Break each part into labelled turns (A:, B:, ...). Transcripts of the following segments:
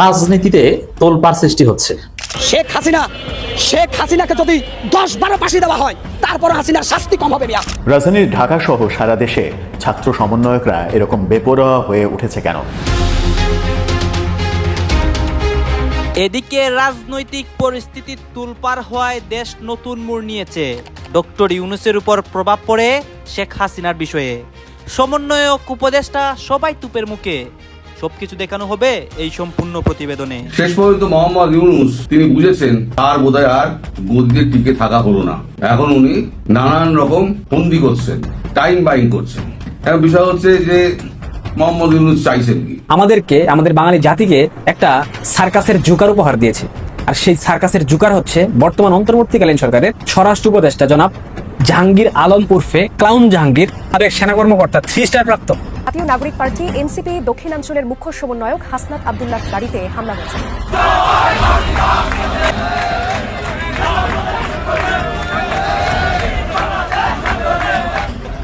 A: রাজনীতিতে তোলপাড় সৃষ্টি হচ্ছে।
B: শেখ হাসিনা শেখ হাসিনাকে যদি দশ বারো ফাঁসি দেওয়া হয় তারপর হাসিনার শাস্তি কম হবে মিয়া।
C: রাজধানীর ঢাকা সহ সারা দেশে ছাত্র সমন্বয়করা এরকম বেপরোয়া হয়ে উঠেছে কেন?
D: এদিকে রাজনৈতিক পরিস্থিতি তুলপার হওয়ায় দেশ নতুন মোড় নিয়েছে। ডক্টর ইউনুসের উপর প্রভাব পড়ে শেখ হাসিনার বিষয়ে। সমন্বয়ক উপদেষ্টা সবাই তুপের মুখে। সবকিছু দেখানো হবে এই সম্পূর্ণ প্রতিবেদনে।
E: শেষ পর্যন্ত মোহাম্মদ ইউনুস তিনি বুঝেছেন তার বোধহয় আর গদিতে টিকে থাকা হলো না। এখন উনি নানান রকম ফন্দি করছেন টাইম বাইং করছেন। এখন বিষয় হচ্ছে যে মোহাম্মদ ইউনুস চাইছেন কি?
F: আমাদেরকে আমাদের বাঙালি জাতিকে একটা সার্কাসের জুকার উপহার দিয়েছে। আর সেই সার্কাসের জুকার হচ্ছে বর্তমান অন্তর্বর্তীকালীন সরকারের স্বরাষ্ট্র উপদেষ্টা জনাব জাহাঙ্গীর আলম উর্ফে ক্লাউন জাহাঙ্গীর আরেক সেনা কর্মকর্তা থ্রি স্টার প্রাপ্ত।
G: জাতীয় নাগরিক পার্টি এনসিপি দক্ষিণাঞ্চলের মুখ্য সমন্বয়ক হাসনাত আবদুল্লাহ গাড়িতে হামলা হয়েছে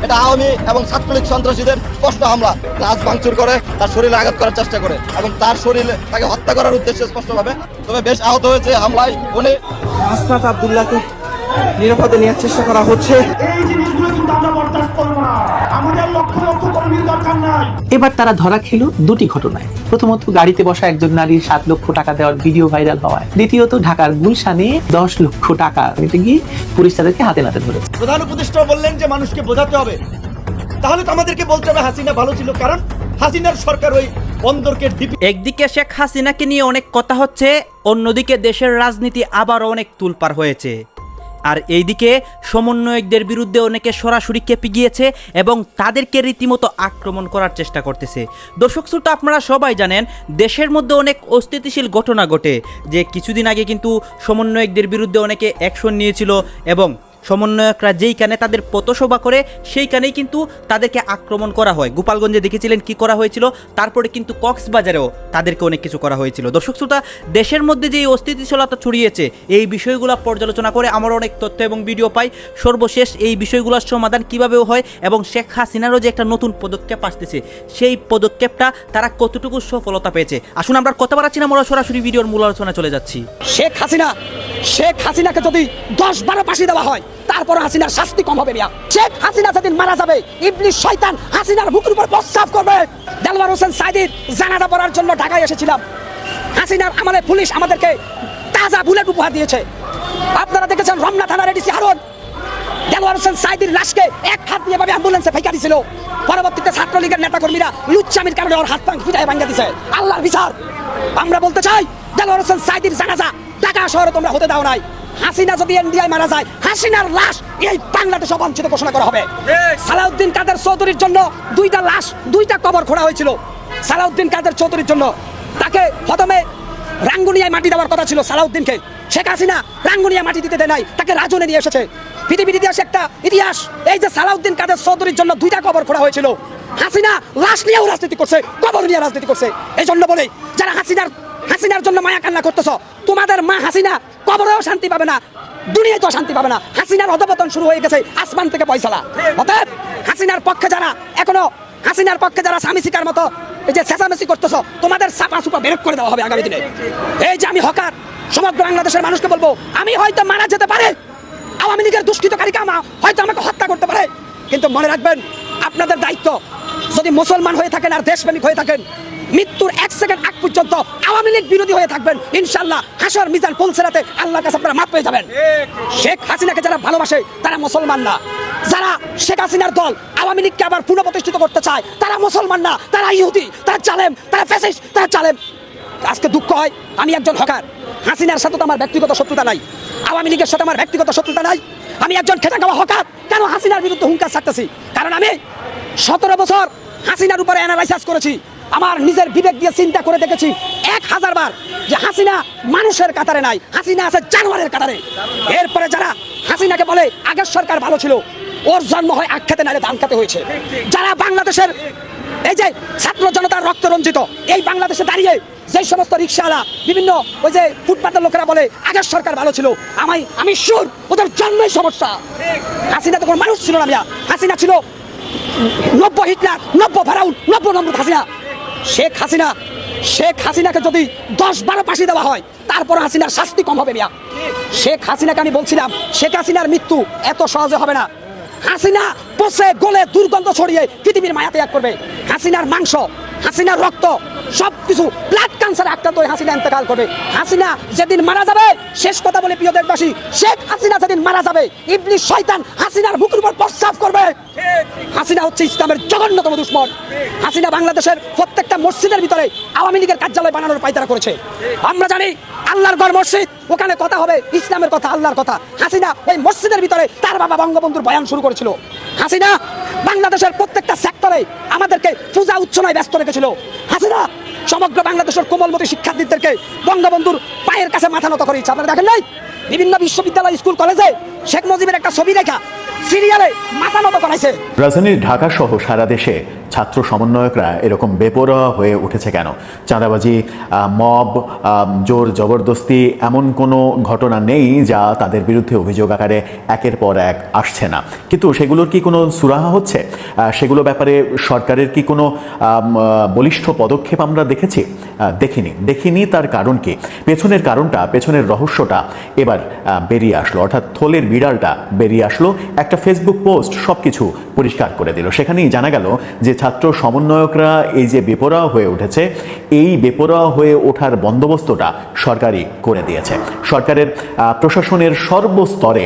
H: এটা আওয়ামী এবং ছাত্রলীগ সন্ত্রাসীদের স্পষ্ট হামলা। রাজ ভাঙচুর করে তার শরীরে আঘাত করার চেষ্টা করে এবং তার শরীরে তাকে হত্যা করার উদ্দেশ্যে স্পষ্টভাবে। তবে বেশ আহত হয়েছে হামলায় উনি।
I: আসনাত আবদুল্লাহকে নিরাপদে নেওয়ার চেষ্টা করা হচ্ছে।
J: এই জিনিসগুলো কিন্তু আমরা বরদাস্ত করব না। আমাদের লক্ষ লক্ষ কর্মীর দরকার নাই।
I: এবার তারা ধরা খেল দুটি ঘটনায়। প্রথমত গাড়িতে বসা একজন নারীর সাত লক্ষ টাকা দেওয়ার ভিডিও ভাইরাল হওয়ায়। দ্বিতীয়ত ঢাকার গুলশানে দশ লক্ষ টাকা নিতে গিয়ে পুলিশ তাদেরকে হাতে নাতে ধরেছে।
H: প্রধান উপদেষ্টা বললেন যে মানুষকে বোঝাতে হবে। তাহলে তো আমাদেরকে বলতে হবে হাসিনা ভালো ছিল কারণ হাসিনার সরকার ওই বন্দরকে
D: একদিকে শেখ হাসিনাকে নিয়ে অনেক কথা হচ্ছে অন্যদিকে দেশের রাজনীতি আবারও অনেক তুলপার হয়েছে। আর এইদিকে সমন্বয়কদের বিরুদ্ধে অনেকে সরাসরি কেঁপে গিয়েছে এবং তাদেরকে রীতিমতো আক্রমণ করার চেষ্টা করতেছে। দর্শক শ্রোতা, আপনারা সবাই জানেন, দেশের মধ্যে অনেক অস্থিতিশীল ঘটনা ঘটে, যে কিছুদিন আগে কিন্তু সমন্বয়কদের বিরুদ্ধে অনেকে অ্যাকশন নিয়েছিল এবং সমন্বয়করা যেইখানে তাদের পথসভা করে সেইখানেই কিন্তু তাদেরকে আক্রমণ করা হয়। গোপালগঞ্জে দেখেছিলেন কি করা হয়েছিল? তারপরে কিন্তু কক্সবাজারেও তাদেরকে অনেক কিছু করা হয়েছিল। দর্শক শ্রোতা, দেশের মধ্যে যে অস্থিতিশীলতা ছড়িয়েছে, এই বিষয়গুলো পর্যালোচনা করে আমার অনেক তথ্য এবং ভিডিও পাই। সর্বশেষ এই বিষয়গুলোর সমাধান কিভাবেও হয় এবং শেখ হাসিনারও যে একটা নতুন পদক্ষেপ আসতেছে, সেই পদক্ষেপটা তারা কতটুকু সফলতা পেয়েছে? আসুন আমরা কথা বাড়াচ্ছি না, আমরা সরাসরি ভিডিওর মূল আলোচনা চলে যাচ্ছি।
B: শেখ হাসিনা শেখ হাসিনাকে যদি দশ বারো ফাঁসি দেওয়া হয় তারপর হাসিনার শাস্তি কম হবে মিয়া। শেখ হাসিনা যেদিন মারা যাবে ইবলিশ শয়তান হাসিনার মুখের উপর প্রস্তাব করবে। দেলওয়ার হোসেন সাইদির জানাজা পড়ার জন্য ঢাকায় এসেছিলাম। হাসিনার আমাদের পুলিশ আমাদেরকে তাজা বুলেট উপহার দিয়েছে। আপনারা দেখেছেন রমনা থানার এডিসি হারুন। দেলোয়ার হোসেন সাইদির লাশকে এক হাত দিয়ে ভাবে অ্যাম্বুলেন্সে ফেকা দিছিল। পরবর্তীতে ছাত্রলীগের নেতাকর্মীরা লুচ্চামির কারণে ওর হাত পাং ফিটায় ভাঙ্গা দিছে। আল্লাহর বিচার। আমরা বলতে চাই দেলোয়ার হোসেন সাইদির জানাজা ঢাকা শহরে তোমরা হতে দাও নাই। হাসিনা যদি এনডিআই মারা যায় হাসিনার লাশ এই বাংলাদেশ অবাঞ্ছিত ঘোষণা করা হবে। সালাউদ্দিন কাদের চৌধুরীর জন্য দুইটা লাশ দুইটা কবর খোঁড়া হয়েছিল। সালাউদ্দিন কাদের চৌধুরীর জন্য তাকে প্রথমে রাঙ্গুনিয়ায় মাটি দেওয়ার কথা ছিল সালাউদ্দিনকে। শেখ হাসিনা রাঙ্গুনিয়া মাটি দিতে দেয় নাই তাকে রাজনে নিয়ে এসেছে। পৃথিবীর ইতিহাস একটা ইতিহাস এই যে সালাউদ্দিন কাদের চৌধুরীর জন্য দুইটা কবর খোঁড়া হয়েছিল। হাসিনা লাশ নিয়েও রাজনীতি করছে কবর নিয়ে রাজনীতি করছে। এই জন্য বলে যারা হাসিনার হাসিনার জন্য মায়া কান্না করতেছ। তোমাদের মা হাসিনা কবরেও শান্তি পাবে না দুনিয়ায় তো শান্তি পাবে না। হাসিনার অধপতন শুরু হয়ে গেছে আসমান থেকে পয়সালা। অতএব হাসিনার পক্ষে যারা এখনও, হাসিনার পক্ষে যারা স্বামী শিকার মতো এই যে চেঁচামেচি করতেছ, তোমাদের সাপা সুপা বেরক করে দেওয়া হবে আগামী দিনে। এই যে আমি হকার, সমগ্র বাংলাদেশের মানুষকে বলব, আমি হয়তো মারা যেতে পারে, আওয়ামী লীগের দুষ্কৃতকারী কামা হয়তো আমাকে হত্যা করতে পারে। কিন্তু মনে রাখবেন, আপনাদের দায়িত্ব, যদি মুসলমান হয়ে থাকেন আর দেশপ্রেমিক হয়ে থাকেন মৃত্যুর এক সেকেন্ড আগ পর্যন্ত আওয়ামী লীগ বিরোধী হয়ে থাকবেন। ইনশাল্লাহ হাসর মিজান পৌঁছাতে আল্লাহর কাছে আপনারা মাপ পেয়ে যাবেন। শেখ হাসিনাকে যারা ভালোবাসে, তারা মুসলমান না। যারা শেখ হাসিনার দল আওয়ামী লীগকে আবার পুনঃপ্রতিষ্ঠিত করতে চায়, তারা মুসলমান না। তারা ইহুদি, তারা জালেম, তারা ফেসিস তারা জালেম। আজকে দুঃখ হয়, আমি একজন হকার। হাসিনার সাথে তো আমার ব্যক্তিগত শত্রুতা নাই। আওয়ামী লীগের সাথে আমার ব্যক্তিগত শত্রুতা নাই। আমি একজন খেটে খাওয়া হকার। কেন হাসিনার বিরুদ্ধে হুঙ্কার ছাড়তেছি? কারণ আমি সতেরো বছর হাসিনার উপরে অ্যানালাইসিস করেছি। আমার নিজের বিবেক দিয়ে চিন্তা করে দেখেছি এক হাজার বার যে হাসিনা মানুষের কাতারে নাই। হাসিনা আছে জানোয়ারের কাতারে। এরপরে যারা হাসিনাকে বলে আগের সরকার ভালো ছিল, ওর জন্ম হয় আখ খেতে, নাহলে ধান খেতে হয়েছে। যারা বাংলাদেশের এই যে ছাত্র জনতার রক্ত রঞ্জিত, এই বাংলাদেশে দাঁড়িয়ে যে সমস্ত রিক্সাওয়ালা, বিভিন্ন ওই যে ফুটপাতের লোকেরা বলে আগের সরকার ভালো ছিল, আমি আমি সুর ওদের জন্মই সমস্যা। হাসিনা তো কোনো মানুষ ছিল না হাসিনা ছিল নব্য হিটলার, নব্য ফারাউন নব্য নম্বর হাসিনা। শেখ হাসিনা, শেখ হাসিনাকে যদি দশ বারো পাশে দেওয়া হয় তারপর হাসিনার শাস্তি কম হবে মিয়া। শেখ হাসিনাকে আমি বলছিলাম, শেখ হাসিনার মৃত্যু এত সহজে হবে না। হাসিনা পচে গলে দুর্গন্ধ ছড়িয়ে পৃথিবীর মায়া ত্যাগ করবে। হাসিনার মাংস, হাসিনার রক্ত সব কিছু ব্লাড ক্যান্সার আক্রান্ত হয়ে হাসিনা ইন্তেকাল করবে। হাসিনা যেদিন মারা যাবে, শেষ কথা বলে প্রিয় দেশবাসী, শেখ হাসিনা যেদিন মারা যাবে ইবলিশ শয়তান হাসিনার বুকের উপর প্রস্তাব করবে। হাসিনা হচ্ছে ইসলামের জঘন্যতম দুশ্মন। হাসিনা বাংলাদেশের প্রত্যেকটা মসজিদের ভিতরে আওয়ামী লীগের কার্যালয় বানানোর পায়তারা করেছে। আমরা জানি আল্লাহর ঘর মসজিদ, ওখানে কথা হবে ইসলামের কথা, আল্লাহর কথা। হাসিনা ওই মসজিদের ভিতরে তার বাবা বঙ্গবন্ধুর বয়ান শুরু করেছিল। হাসিনা বাংলাদেশের প্রত্যেকটা সেক্টরে আমাদেরকে পূজা উচ্ছনায় ব্যস্ত রেখেছিল। হাসিনা, সমগ্র বাংলাদেশের কোমলমতি শিক্ষার্থীদেরকে বঙ্গবন্ধুর পায়ের কাছে মাথা নত করেছে। আপনারা দেখেন নাই? বিভিন্ন বিশ্ববিদ্যালয়, স্কুল, কলেজে শেখ মুজিবের একটা ছবি দেখা সিরিয়ালে মাথা নত করাইছে।
C: রাজধানী ঢাকা সহ সারা দেশে ছাত্র সমন্বয়করা এরকম বেপরোয়া হয়ে উঠেছে কেন? চাঁদাবাজি মব জোর জবরদস্তি এমন কোনো ঘটনা নেই যা তাদের বিরুদ্ধে অভিযোগ আকারে একের পর এক আসছে না। কিন্তু সেগুলোর কি কোনো সুরাহা হচ্ছে? সেগুলো ব্যাপারে সরকারের কি কোনো বলিষ্ঠ পদক্ষেপ আমরা দেখেছি? দেখিনি। দেখিনি তার কারণ কি? পেছনের কারণটা, পেছনের রহস্যটা এবার বেরিয়ে আসলো। অর্থাৎ থলের বিড়ালটা বেরিয়ে আসলো, একটা ফেসবুক পোস্ট সব কিছু পরিষ্কার করে দিল। সেখানেই জানা গেল যে ছাত্র সমন্বয়করা এই যে বেপরোয়া হয়ে উঠেছে, এই বেপরোয়া হয়ে ওঠার বন্দোবস্তটা সরকারই করে দিয়েছে। সরকারের প্রশাসনের সর্বস্তরে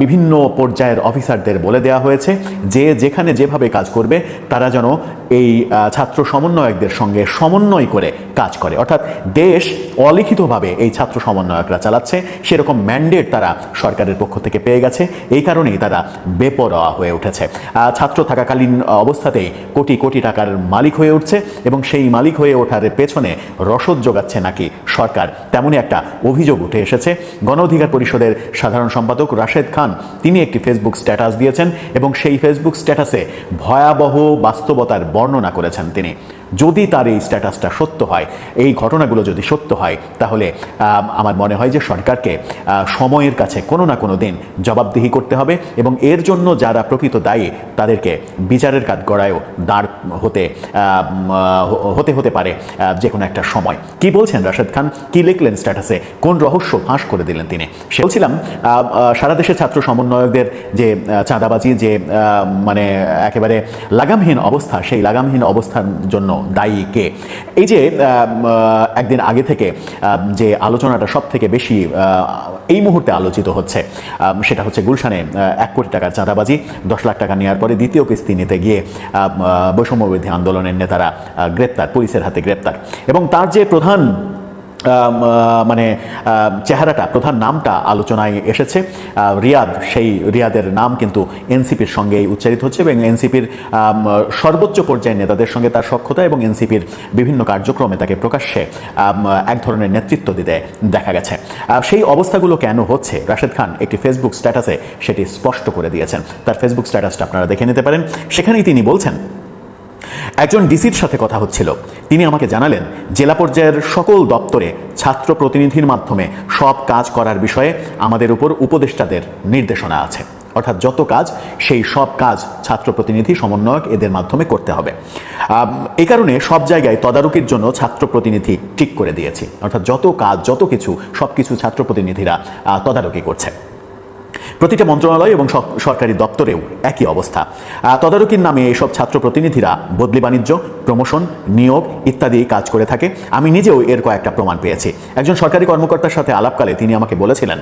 C: বিভিন্ন পর্যায়ের অফিসারদের বলে দেওয়া হয়েছে যে যেখানে যেভাবে কাজ করবে, তারা যেন এই ছাত্র সমন্বয়কদের সঙ্গে সমন্বয় করে কাজ করে। অর্থাৎ দেশ অলিখিতভাবে এই ছাত্র সমন্বয়করা চালাচ্ছে, সেরকম ম্যান্ডেট তারা সরকারের পক্ষ থেকে পেয়ে গেছে, এই কারণেই তারা বেপরোয়া হয়ে উঠেছে। ছাত্র থাকাকালীন অবস্থাতেই কোটি কোটি টাকার মালিক হয়ে উঠছে এবং সেই মালিক হয়ে ওঠার পেছনে রসদ যোগাচ্ছে নাকি সরকার। তেমনই একটা অভিযোগ উঠে এসেছে। গণ অধিকার পরিষদের সাধারণ সম্পাদক রাশেদ খান, তিনি একটি ফেসবুক স্ট্যাটাস দিয়েছেন এবং সেই ফেসবুক স্ট্যাটাসে ভয়াবহ বাস্তবতার বর্ণনা করেছেন তিনি। যদি তার এই স্ট্যাটাসটা সত্য হয়, এই ঘটনাগুলো যদি সত্য হয়, তাহলে আমার মনে হয় যে সরকারকে সময়ের কাছে কোনো না কোনো দিন জবাবদিহি করতে হবে এবং এর জন্য যারা প্রকৃত দায়ী, তাদেরকে বিচারের কাজ গড়ায়ও দাঁড় হতে হতে হতে পারে যে কোনো একটা সময়। কি বলছেন রাশেদ খান? কি লিখলেন স্ট্যাটাসে কোন রহস্য ফাঁস করে দিলেন তিনি? সে বলছিলাম সারা দেশে ছাত্র সমন্বয়কদের যে চাঁদাবাজি, যে মানে একেবারে লাগামহীন অবস্থা, সেই লাগামহীন অবস্থার জন্য দায়ী কে এই যে একদিন আগে থেকে যে আলোচনাটা সব থেকে বেশি এই মুহূর্তে আলোচিত হচ্ছে সেটা হচ্ছে গুলশানে এক কোটি টাকার চাঁদাবাজি, দশ লাখ টাকা নেওয়ার পরে দ্বিতীয় কিস্তি নিতে গিয়ে বৈষম্যবিধি আন্দোলনের নেতারা গ্রেপ্তার, পুলিশের হাতে গ্রেপ্তার। এবং তার যে প্রধান মানে চেহারাটা, প্রধান নামটা আলোচনায় এসেছে। রিয়াদ, সেই রিয়াদের নাম কিন্তু এনসিপির সঙ্গেই উচ্চারিত হচ্ছে এবং এনসিপির সর্বোচ্চ পর্যায়ের নেতাদের সঙ্গে তার সক্ষতা এবং এনসিপির বিভিন্ন কার্যক্রমে তাকে প্রকাশ্যে এক ধরনের নেতৃত্ব দিতে দেখা গেছে। সেই অবস্থাগুলো কেন হচ্ছে? রাশেদ খান একটি ফেসবুক স্ট্যাটাসে সেটি স্পষ্ট করে দিয়েছেন। তার ফেসবুক স্ট্যাটাসটা আপনারা দেখে নিতে পারেন। সেখানেই তিনি বলছেন একজন ডিসির সাথে কথা হচ্ছিল। তিনি আমাকে জানালেন, জেলা পর্যায়ের সকল দপ্তরে ছাত্র প্রতিনিধির মাধ্যমে সব কাজ করার বিষয়ে আমাদের উপর উপদেষ্টাদের নির্দেশনা আছে। অর্থাৎ যত কাজ, সেই সব কাজ ছাত্র প্রতিনিধি সমন্বয়ক এদের মাধ্যমে করতে হবে। এই কারণে সব জায়গায় তদারকির জন্য ছাত্র প্রতিনিধি ঠিক করে দিয়েছি। অর্থাৎ যত কাজ, যত কিছু সব কিছু ছাত্র প্রতিনিধিরা তদারকি করছে। প্রতিটা মন্ত্রণালয় এবং সরকারি দপ্তরেও একই অবস্থা। তদারকির নামে এইসব ছাত্র প্রতিনিধিরা বদলি বাণিজ্য, প্রমোশন, নিয়োগ ইত্যাদি কাজ করে থাকে। আমি নিজেও এর কয়েকটা প্রমাণ পেয়েছি। একজন সরকারি কর্মকর্তার সাথে আলাপকালে তিনি আমাকে বলেছিলেন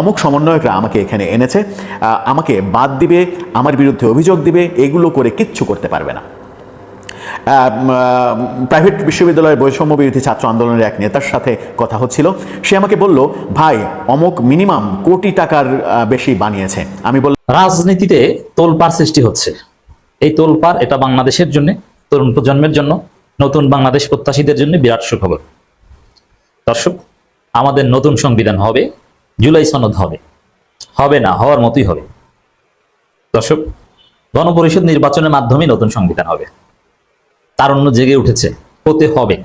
C: অমুক সমন্বয়করা আমাকে এখানে এনেছে আমাকে বাদ দিবে, আমার বিরুদ্ধে অভিযোগ দিবে, এগুলো করে কিচ্ছু করতে পারবে না। প্রাইভেট বিশ্ববিদ্যালয়ের বৈষম্য বিরোধী ছাত্র আন্দোলনের এক নেতার সাথে কথা হচ্ছিল। সে আমাকে বলল, ভাই, অমুক মিনিমাম কোটি টাকার বেশি বানিয়েছে। আমি বললাম,
A: রাজনীতিতে তোলপাড় সৃষ্টি হচ্ছে। এই তোলপাড় এটা বাংলাদেশের জন্য, তরুণ প্রজন্মের জন্য, নতুন বাংলাদেশ প্রত্যাশীদের জন্য বিরাট সুখবর। দর্শক, আমাদের নতুন সংবিধান হবে, জুলাই সনদ হবে। হবে না, হওয়ার মতোই হবে। দর্শক, গণপরিষদ নির্বাচনের মাধ্যমে নতুন সংবিধান হবে। তারণ্য জেগে উঠেছে, হতে হবে।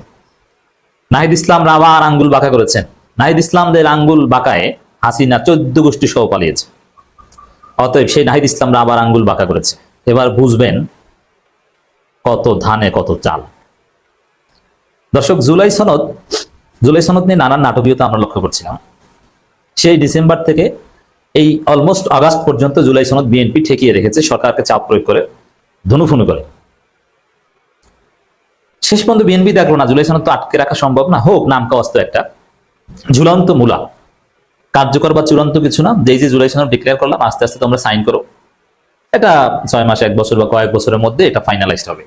A: নাহিদ ইসলামরা আবার আঙ্গুল বাঁকা করেছেন। নাহিদ ইসলামদের আঙ্গুল বাঁকায় হাসিনা চোদ্দ গোষ্ঠী সহ পালিয়েছে। অতএব সেই নাহিদ ইসলামরা আবার আঙ্গুল বাঁকা করেছে। এবার বুঝবেন কত ধানে, কত চাল। দর্শক, জুলাই সনদ জুলাই সনদ নিয়ে নানান নাটকীয়তা আমরা লক্ষ্য করছিলাম। সেই ডিসেম্বর থেকে এই অলমোস্ট আগস্ট পর্যন্ত জুলাই সনদ বিএনপি ঠেকিয়ে রেখেছে, সরকারকে চাপ প্রয়োগ করে, ধনুফুনু করে। শেষ পর্যন্ত বিএনপি দেখল না, জুলাই সনদ তো আটকে রাখা সম্ভব না। হোক, নাম কাওয়াস্ত একটা। ঝুলন্ত মূলা। কার্যকর বা চূড়ান্ত কিছু না, যেই যে জুলাই সনদ ডিক্লেয়ার করলাম, আস্তে আস্তে তোমরা সাইন করো। এটা ছয় মাস, এক বছর বা কয়েক বছরের মধ্যে এটা ফাইনালাইজড হবে।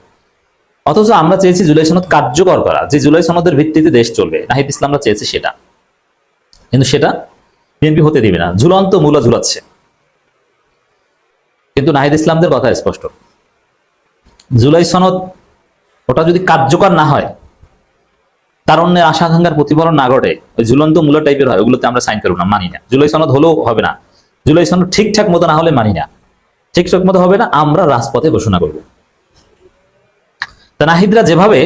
A: অথচ আমরা চেয়েছি জুলাই সনদ কার্যকর করা, যে জুলাই সনদের ভিত্তিতে দেশ চলবে। নাহিদ ইসলামরা চেয়েছে সেটা। কিন্তু সেটা বিএনপি হতে দিবে না। ঝুলন্ত মূলা ঝুলাচ্ছে। কিন্তু নাহিদ ইসলামদের কথা স্পষ্ট। জুলাই সনদ ওটা যদি কার্যকর না হয়, তার অন্য আশা আকাঙ্ক্ষার প্রতিফলন না ঘটে, ওই ঝুলন্ত মূলা টাইপের হয়, ওগুলোতে আমরা সাইন করব না, মানি না। জুলাই সনদ হলেও হবে না। জুলাই সনদ ঠিকঠাক মতো না হলে মানি না। ঠিকঠাক মতো হবে না, আমরা রাজপথে ঘোষণা করব। তা নাহিদরা যেভাবে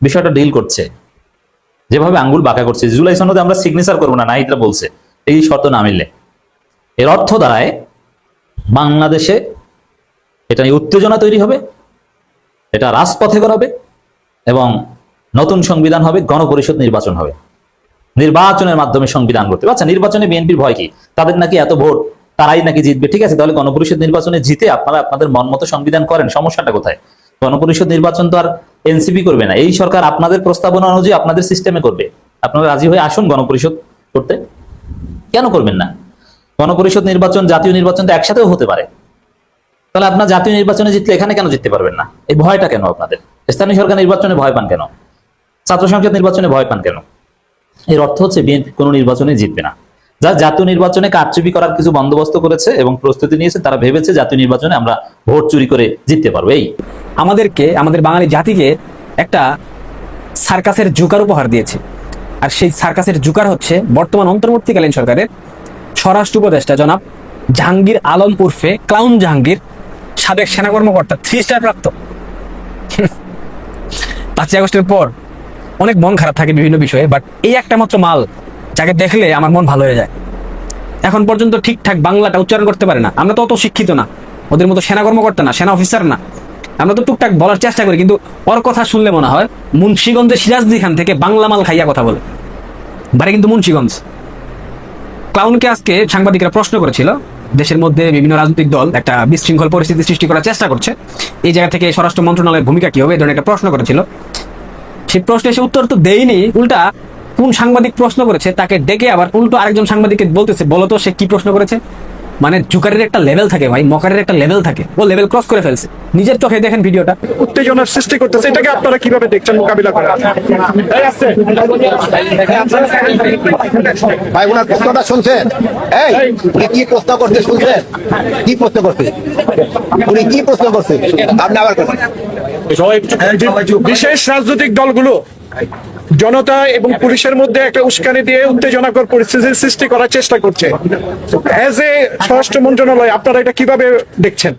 A: বিষয়টা ডিল করছে, যেভাবে আঙ্গুল বাঁকা করছে, জুলাই সনদে আমরা সিগনেচার করব না, নাহিদরা বলছে, এই শর্ত না মিললে। এর অর্থ দাঁড়ায়, বাংলাদেশে এটা নিয়ে উত্তেজনা তৈরি হবে এটা রাজপথে করাবে এবং নতুন সংবিধান হবে, গণপরিষদ নির্বাচন হবে। নির্বাচনের মাধ্যমে সংবিধান করতে আচ্ছা নির্বাচনে বিএনপির ভয় কি? তাদের নাকি এত ভোট? তারাই নাকি জিতবে? ঠিক আছে, তাহলে গণপরিষদ নির্বাচনে জিতে আপনারা আপনাদের মন মতো সংবিধান করেন, সমস্যাটা কোথায়? গণপরিষদ নির্বাচন তো আর এনসিপি করবে না। এই সরকার আপনাদের প্রস্তাবনা অনুযায়ী আপনাদের সিস্টেমে করবে। আপনারা রাজি হয়ে আসুন গণপরিষদ করতে। কেন করবেন না? গণপরিষদ নির্বাচন, জাতীয় নির্বাচন তো একসাথেও হতে পারে। তাহলে আপনার জাতীয় নির্বাচনে জিতলে এখানে কেন জিততে পারবেন না? এই ভয়টা কেন আপনাদের? স্থানীয় সরকার নির্বাচনে ভয় পান কেন? ছাত্র সংসদ নির্বাচনে ভয় পান কেন? এর অর্থ হচ্ছে বিএনপি কোনো নির্বাচনে জিতবে না। যা জাতীয় নির্বাচনে কারচুপি করার কিছু বন্দোবস্ত করেছে এবং প্রস্তুতি নিয়েছে, তারা ভেবেছে জাতীয় নির্বাচনে আমরা ভোট চুরি করে জিততে পারব। এই
F: আমাদেরকে, আমাদের বাঙালি জাতিকে একটা সার্কাসের জুকার উপহার দিয়েছে। আর সেই সার্কাসের জুকার হচ্ছে বর্তমান অন্তর্বর্তীকালীন সরকারের স্বরাষ্ট্র উপদেষ্টা জনাব জাহাঙ্গীর আলম উর্ফে, ক্লাউন জাহাঙ্গীর। সাবেক সেনা কর্মকর্তা থ্রি স্টার প্রাপ্ত। পাঁচই আগস্টের পর অনেক মন খারাপ থাকে বিভিন্ন বিষয়ে বাট এই একটা মাত্র মাল, যাকে দেখলে আমার মন ভালো হয়ে যায়। এখন পর্যন্ত ঠিকঠাক বাংলাটা উচ্চারণ করতে পারে না। আমরা তো অত শিক্ষিত না। ওদের মতো সেনা কর্মকর্তা না, সেনা অফিসার না। আমরা তো টুকটাক বলার চেষ্টা করি, কিন্তু ওর কথা শুনলে মনে হয় মুন্সিগঞ্জের সিরাজদি খান থেকে বাংলা মাল খাইয়া কথা বলে। বাড়ি কিন্তু মুন্সিগঞ্জ। ক্লাউনকে আজকে সাংবাদিকরা প্রশ্ন করেছিল দেশের মধ্যে বিভিন্ন রাজনৈতিক দল একটা বিশৃঙ্খল পরিস্থিতি সৃষ্টি করার চেষ্টা করছে। এই জায়গা থেকে স্বরাষ্ট্র মন্ত্রণালয়ের ভূমিকা কি হবে? ধরনের একটা প্রশ্ন করেছিল। সেই প্রশ্নে সে উত্তর তো দেয়নি। উল্টা কোন সাংবাদিক প্রশ্ন করেছে তাকে ডেকে আবার উল্টো আরেকজন সাংবাদিককে বলতেছে বলতো সে কি প্রশ্ন করেছে? মানে জুকারের একটা লেভেল থাকে ভাই মকারের একটা লেভেল থাকে। ও লেভেল ক্রস করে ফেলছে। নিজের চোখে দেখেন ভিডিওটা।
J: উত্তেজনার সৃষ্টি করতেছে। এটাকে আপনারা কীভাবে দেখছেন মোকাবিলা করা এই আছে।
H: ভাই ওনার প্রশ্নটা শুনছেন? এই উনি কি প্রশ্ন করতে শুনছেন? কি প্রশ্ন করতে উনি কি প্রশ্ন করছে? আপনি আবার করছেন
J: বিশেষ রাজনৈতিক দলগুলো জনতা এবং পুলিশের মধ্যে একটা উস্কানি দিয়ে উত্তেজনাকর পরিস্থিতির সৃষ্টি করার চেষ্টা করছে। অ্যাজ এ স্বরাষ্ট্র মন্ত্রণালয় আপনারা এটা কীভাবে দেখছেন?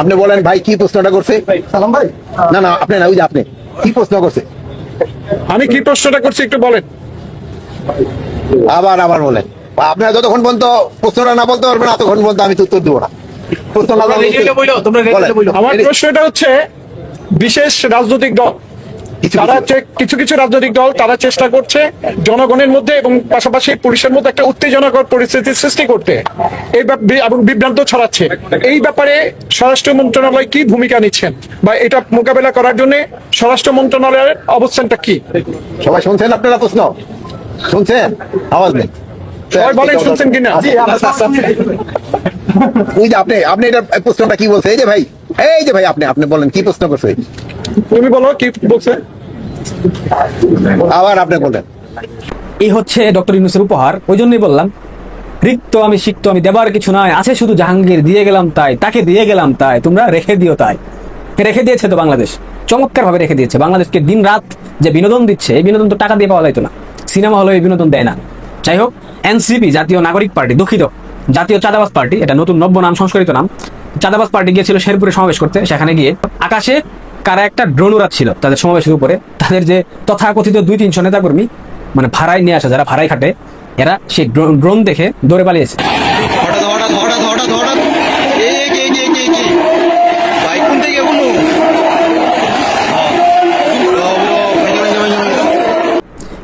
H: আপনি বলেন ভাই কি প্রশ্নটা করছে? সালাম ভাই। না না আপনি না ওই যে আপনি। কি প্রশ্ন করছে?
J: আমি কি প্রশ্নটা করছি একটু বলেন।
H: আবার আবার বলেন। আপনারা যতক্ষণ পর্যন্ত প্রশ্নটা না বলতে পারবেন ততক্ষণ পর্যন্ত আমি উত্তর দেবো না।
J: আমার প্রশ্নটা হচ্ছে বিশেষ রাজনৈতিক দল তারা
H: কিছু-
J: কিছু রাজনৈতিক দল তারা চেষ্টা করছে জনগণের মধ্যে এবং পাশাপাশি পুলিশের মধ্যে একটা উত্তেজনাকর সৃষ্টি করতে। এই এবং বিভ্রান্ত ছড়াচ্ছে। এই ব্যাপারে স্বরাষ্ট্র মন্ত্রণালয় কি ভূমিকা নিচ্ছেন? বা এটা মোকাবেলা করার জন্য স্বরাষ্ট্র মন্ত্রণালয়ের অবস্থানটা কি?
H: সবাই শুনছেন আপনারা প্রশ্ন? শুনছেন? আওয়াজ নেই।
J: সবাই বলেন শুনছেন কিনা?
H: ওই যে আপনি আপনি এটা প্রশ্নটা কি বলছে? এই যে ভাই এই যে ভাই আপনি আপনি বলেন কি প্রশ্ন করছে?
J: তুমি বলো কি বলছে?
H: আবার আপনি বলেন
F: এই হচ্ছে ডক্টর ইউনুসের উপহার। ওই জন্যই বললাম রিক্ত আমি সিক্ত আমি দেবার কিছু নয় আছে শুধু জাহাঙ্গীর দিয়ে গেলাম তাই তাকে দিয়ে গেলাম তাই তোমরা রেখে দিও তাই। রেখে দিয়েছে তো বাংলাদেশ? চমৎকার ভাবে রেখে দিয়েছে। বাংলাদেশকে দিন রাত যে বিনোদন দিচ্ছে এই বিনোদন তো টাকা দিয়ে পাওয়া যাইতো না। সিনেমা হলে এই বিনোদন দেয় না। যাই হোক এনসিপি জাতীয় নাগরিক পার্টি দুঃখিত। জাতীয় চাঁদাবাজ পার্টি এটা নতুন নব্য নাম সংস্কৃত নাম। চাঁদাবাজ পার্টি গিয়েছিল শেরপুরে সমাবেশ করতে সেখানে গিয়ে আকাশে কারা একটা ড্রোন উড়াচ্ছিল তাদের সমাবেশের উপরে তাদের যে তথাকথিত দুই তিনশো নেতাকর্মী মানে ভাড়ায় নিয়ে আসা যারা ভাড়ায় খাটে এরা সেই ড্রোন দেখে দৌড়ে পালিয়েছে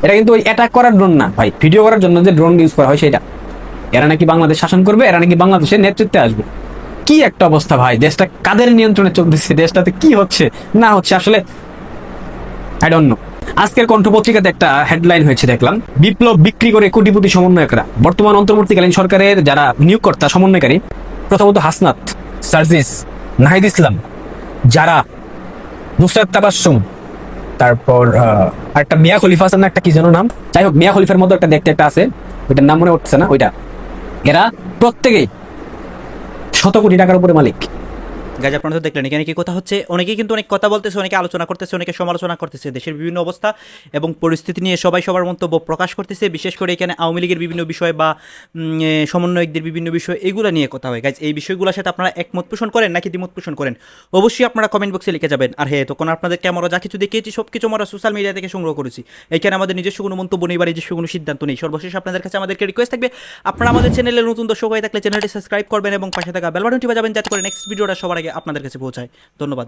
F: এটা কিন্তু ওই অ্যাটাক করার ড্রোন না ভাই। ভিডিও করার জন্য যে ড্রোন ইউজ করা হয় সেটা। এরা নাকি বাংলাদেশ শাসন করবে এরা নাকি বাংলাদেশের নেতৃত্বে আসবে। কি একটা অবস্থা ভাই? দেশটা কাদের নিয়ন্ত্রণে চলতেছে? দেশটাতে কি হচ্ছে? না হচ্ছে, আসলে আই ডোন্ট নো আজকের কণ্ঠ পত্রিকাতে একটা হেডলাইন হয়েছে, দেখলাম। বিপ্লব বিক্রি করে কোটিপতি সমন্বয়করা। বর্তমান অন্তর্বর্তীকালীন সরকারের যারা নিয়োগকর্তা, সমন্বয়কারী, প্রথমত হাসনাত, সার্জিস, নাহিদ ইসলাম, যারা নুসরাত তাবাসসুম, তারপর একটা মিয়া খলিফা আছে না, একটা কি যেন নাম? যাই হোক, মিয়া খলিফার মতো একটা দেখতে একটা আছে। ওইটার নাম মনে উঠছে না, ওইটা। এরা প্রত্যেকেই শত কোটি টাকার উপরে মালিক।
D: গাজ আপনারা তো দেখলেন। এখানে কি কথা হচ্ছে? অনেকেই কিন্তু অনেক কথা বলতেছে, অনেকে আলোচনা করতেছে, অনেকে সমালোচনা করতেছে। দেশের বিভিন্ন অবস্থা এবং পরিস্থিতি নিয়ে সবাই সবার মন্তব্য প্রকাশ করতেছে। বিশেষ করে এখানে আওয়ামী লীগের বিভিন্ন বিষয় বা সমন্বয়কদের বিভিন্ন বিষয়, এগুলো নিয়ে কথা হয়। গাইজ এই বিষয়গুলোর সাথে আপনারা একমত পোষণ করেন নাকি দ্বিমত পোষণ করেন? অবশ্যই আপনারা কমেন্ট বক্সে লিখে যাবেন। আর হ্যাঁ তখন আপনাদেরকে আমরা যা কিছু দেখিয়েছি সব কিছু আমরা সোশ্যাল মিডিয়া থেকে সংগ্রহ করেছি। এখানে আমাদের নিজস্ব কোনো মন্তব্য নেই বা নিজস্ব কোনো সিদ্ধান্ত নেই। সর্বশেষ আপনাদের কাছে আমাদেরকে রিকোয়েস্ট থাকবে, আপনারা আমাদের চ্যানেলে নতুন দর্শক হয়ে থাকলে চ্যানেলটি সাবস্ক্রাইব করবেন এবং পাশে থাকা বেল বাটনটি বাজাবেন, যাতে করে নেক্সট ভিডিওটা সবার আগে আপনাদের কাছে পৌঁছায়। ধন্যবাদ।